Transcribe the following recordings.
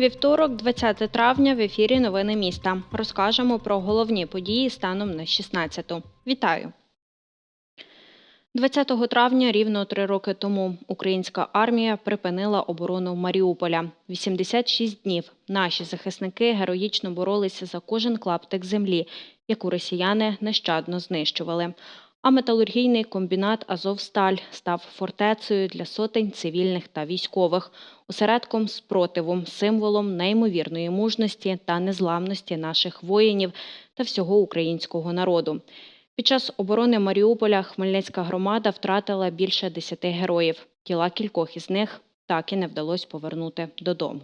Вівторок, 20 травня, в ефірі Новини міста. Розкажемо про головні події станом на 16-ту. Вітаю! 20 травня, рівно три роки тому, українська армія припинила оборону Маріуполя. 86 днів наші захисники героїчно боролися за кожен клаптик землі, яку росіяни нещадно знищували. А металургійний комбінат Азовсталь став фортецею для сотень цивільних та військових, осередком спротиву, символом неймовірної мужності та незламності наших воїнів та всього українського народу. Під час оборони Маріуполя Хмельницька громада втратила більше десяти героїв. Тіла кількох із них так і не вдалося повернути додому.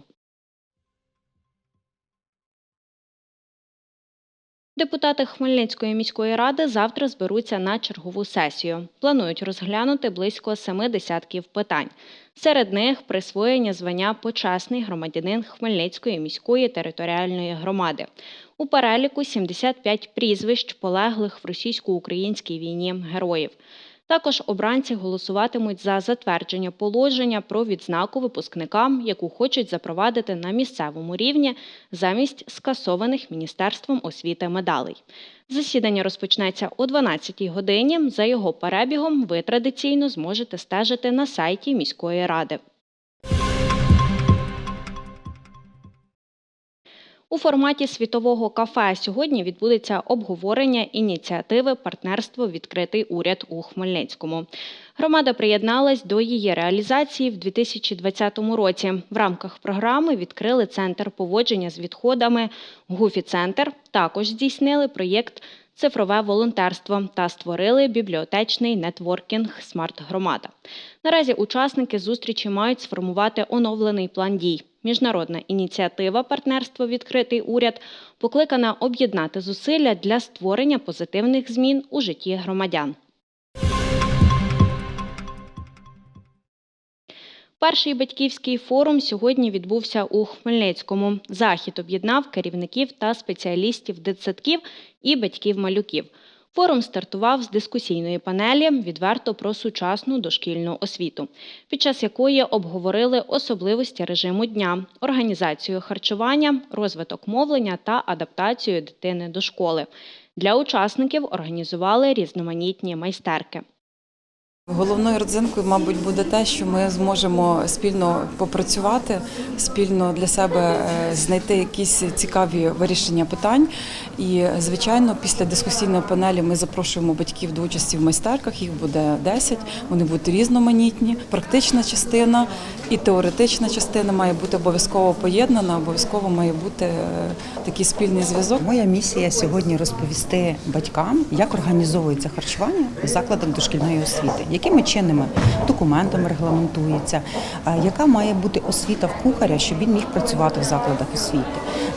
Депутати Хмельницької міської ради завтра зберуться на чергову сесію. Планують розглянути близько семи десятків питань. Серед них присвоєння звання почесний громадянин Хмельницької міської територіальної громади. У переліку 75 прізвищ полеглих в російсько-українській війні героїв. Також обранці голосуватимуть за затвердження положення про відзнаку випускникам, яку хочуть запровадити на місцевому рівні замість скасованих Міністерством освіти медалей. Засідання розпочнеться о 12-й годині. За його перебігом ви традиційно зможете стежити на сайті міської ради. У форматі світового кафе сьогодні відбудеться обговорення ініціативи Партнерство Відкритий уряд у Хмельницькому. Громада приєдналась до її реалізації в 2020 році. В рамках програми відкрили центр поводження з відходами Гуфі-центр. Також здійснили проєкт Цифрове волонтерство та створили бібліотечний нетворкінг Смарт-громада. Наразі учасники зустрічі мають сформувати оновлений план дій. Міжнародна ініціатива Партнерство Відкритий уряд покликана об'єднати зусилля для створення позитивних змін у житті громадян. Перший батьківський форум сьогодні відбувся у Хмельницькому. Захід об'єднав керівників та спеціалістів дитсадків і батьків малюків. Форум стартував з дискусійної панелі відверто про сучасну дошкільну освіту, під час якої обговорили особливості режиму дня, організацію харчування, розвиток мовлення та адаптацію дитини до школи. Для учасників організували різноманітні майстерки. Головною родзинкою, мабуть, буде те, що ми зможемо спільно попрацювати, спільно для себе е, знайти якісь цікаві вирішення питань. І, звичайно, після дискусійної панелі ми запрошуємо батьків до участі в майстерках. Їх буде 10, вони будуть різноманітні. Практична частина і теоретична частина має бути обов'язково поєднана, обов'язково має бути е, такий спільний зв'язок. Моя місія сьогодні розповісти батькам, як організовується харчування у закладах дошкільної освіти, якими чинними документами регламентується, яка має бути освіта в кухаря, щоб він міг працювати в закладах освіти,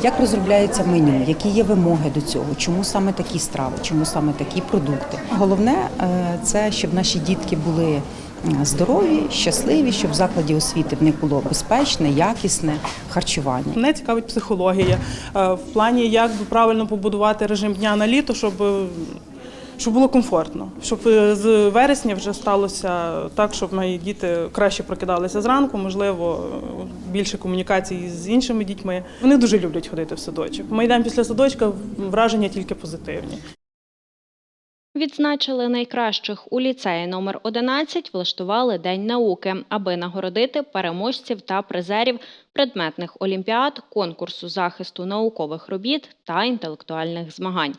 як розробляється меню, які є вимоги до цього, чому саме такі страви, чому саме такі продукти. Головне е, це щоб наші дітки були. Е, Здорові, щасливі, щоб в закладі освіти в них було безпечне, якісне харчування. Мене цікавить психологія е, в плані, як правильно побудувати режим дня на літо, щоб, е, щоб було комфортно, щоб з вересня вже сталося так, щоб мої діти краще прокидалися зранку, можливо, більше комунікації з іншими дітьми. Вони дуже люблять ходити в садочок. Ми йдемо після садочка, враження тільки позитивні. Відзначили найкращих у ліцеї номер 11 влаштували День науки, аби нагородити переможців та призерів предметних олімпіад, конкурсу захисту наукових робіт та інтелектуальних змагань.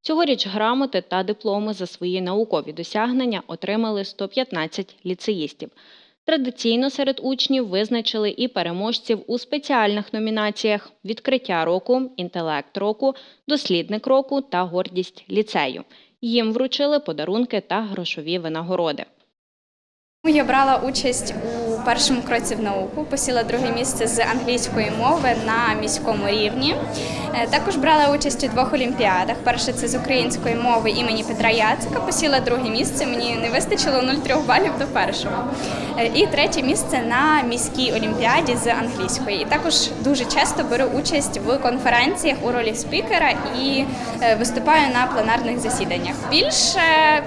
Цьогоріч грамоти та дипломи за свої наукові досягнення отримали 115 ліцеїстів. Традиційно серед учнів визначили і переможців у спеціальних номінаціях Відкриття року, інтелект року, дослідник року та гордість ліцею. Їм вручили подарунки та грошові винагороди. Я брала участь у першому кроці в науку, посіла друге місце з англійської мови на міському рівні. Е, Також брала участь у двох олімпіадах. Перше це з української мови імені Петра Яцика, посіла друге місце. Мені не вистачило 0,3 балів до першого. Е, І третє місце на міській олімпіаді з англійської. І також дуже часто беру участь в конференціях у ролі спікера і е, виступаю на пленарних засіданнях. Більше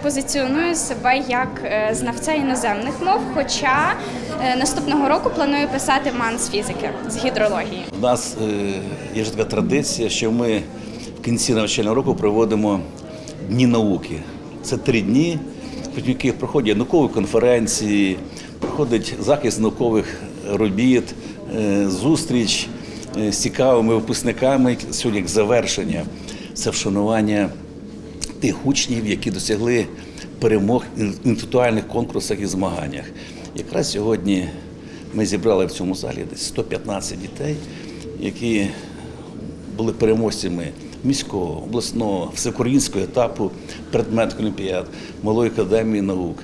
позиціоную себе як знавця іноземних мов, хоча Наступного року планую писати ман з фізики, з гідрології. У нас е, є ж така традиція, що ми в кінці навчального року проводимо дні науки. Це три дні, протягом яких проходять наукові конференції, проходить захист наукових робіт, е, зустріч е, з цікавими випускниками. Сьогодні як завершення це вшанування тих учнів, які досягли перемог в інтелектуальних конкурсах і змаганнях. Якраз сьогодні ми зібрали в цьому залі десь 115 дітей, які були переможцями міського, обласного, всеукраїнського етапу предметних олімпіад Малої академії наук.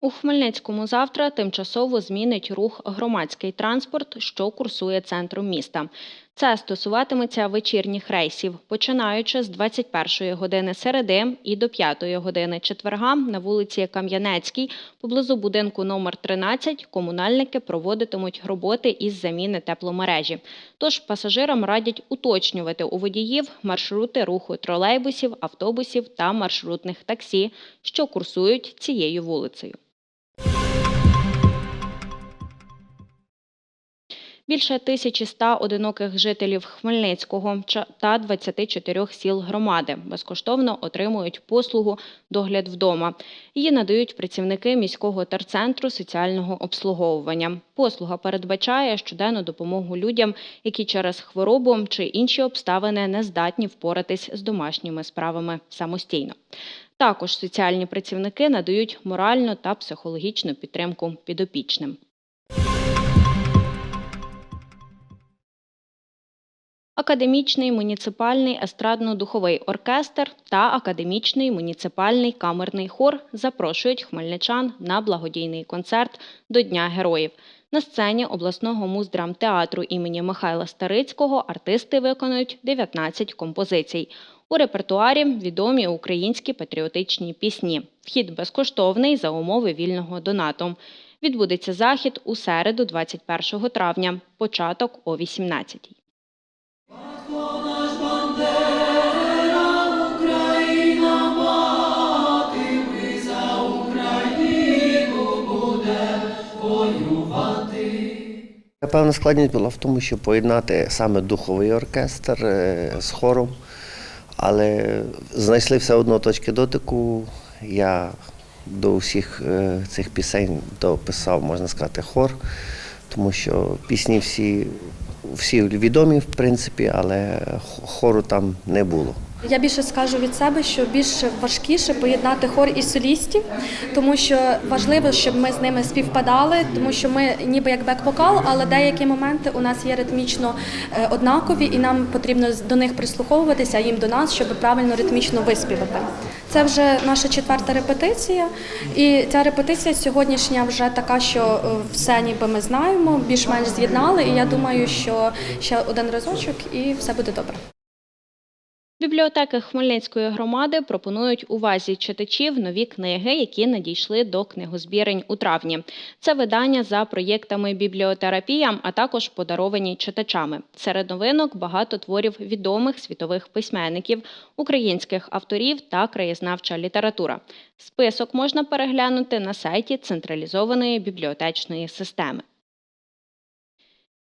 У Хмельницькому завтра тимчасово змінить рух громадський транспорт, що курсує центром міста. Це стосуватиметься вечірніх рейсів, починаючи з 21 години середи і до 5 години четверга на вулиці Кам'янецькій, поблизу будинку номер 13, комунальники проводитимуть роботи із заміни тепломережі. Тож пасажирам радять уточнювати у водіїв маршрути руху тролейбусів, автобусів та маршрутних таксі, що курсують цією вулицею. Більше 1100 одиноких жителів Хмельницького та 24 сіл громади безкоштовно отримують послугу догляд вдома. Її надають працівники міського терцентру соціального обслуговування. Послуга передбачає щоденну допомогу людям, які через хворобу чи інші обставини не здатні впоратись з домашніми справами самостійно. Також соціальні працівники надають моральну та психологічну підтримку підопічним. Академічний муніципальний естрадно-духовий оркестр та академічний муніципальний камерний хор запрошують хмельничан на благодійний концерт до Дня героїв. На сцені обласного муздрамтеатру імені Михайла Старицького артисти виконують 19 композицій. У репертуарі відомі українські патріотичні пісні. Вхід безкоштовний за умови вільного донату. Відбудеться захід у середу, 21 травня, початок о 18 Певна складність була в тому, щоб поєднати саме духовий оркестр е, з хором, але знайшли все одно точки дотику. Я до всіх е, цих пісень дописав, можна сказати, хор, тому що пісні всі, всі відомі, в принципі, але хору там не було. Я більше скажу від себе, що більш важкіше поєднати хор і солістів, тому що важливо, щоб ми з ними співпадали, тому що ми ніби як бек-вокал, але деякі моменти у нас є ритмічно е, однакові, і нам потрібно до них прислуховуватися, а їм до нас, щоб правильно ритмічно виспівати. Це вже наша четверта репетиція, і ця репетиція сьогоднішня вже така, що е, все ніби ми знаємо, більш-менш з'єднали. І я думаю, що ще один разочок, і все буде добре. Бібліотеки Хмельницької громади пропонують увазі читачів нові книги, які надійшли до книгозбірень у травні. Це видання за проєктами бібліотерапія, а також подаровані читачами. Серед новинок багато творів відомих світових письменників, українських авторів та краєзнавча література. Список можна переглянути на сайті централізованої бібліотечної системи.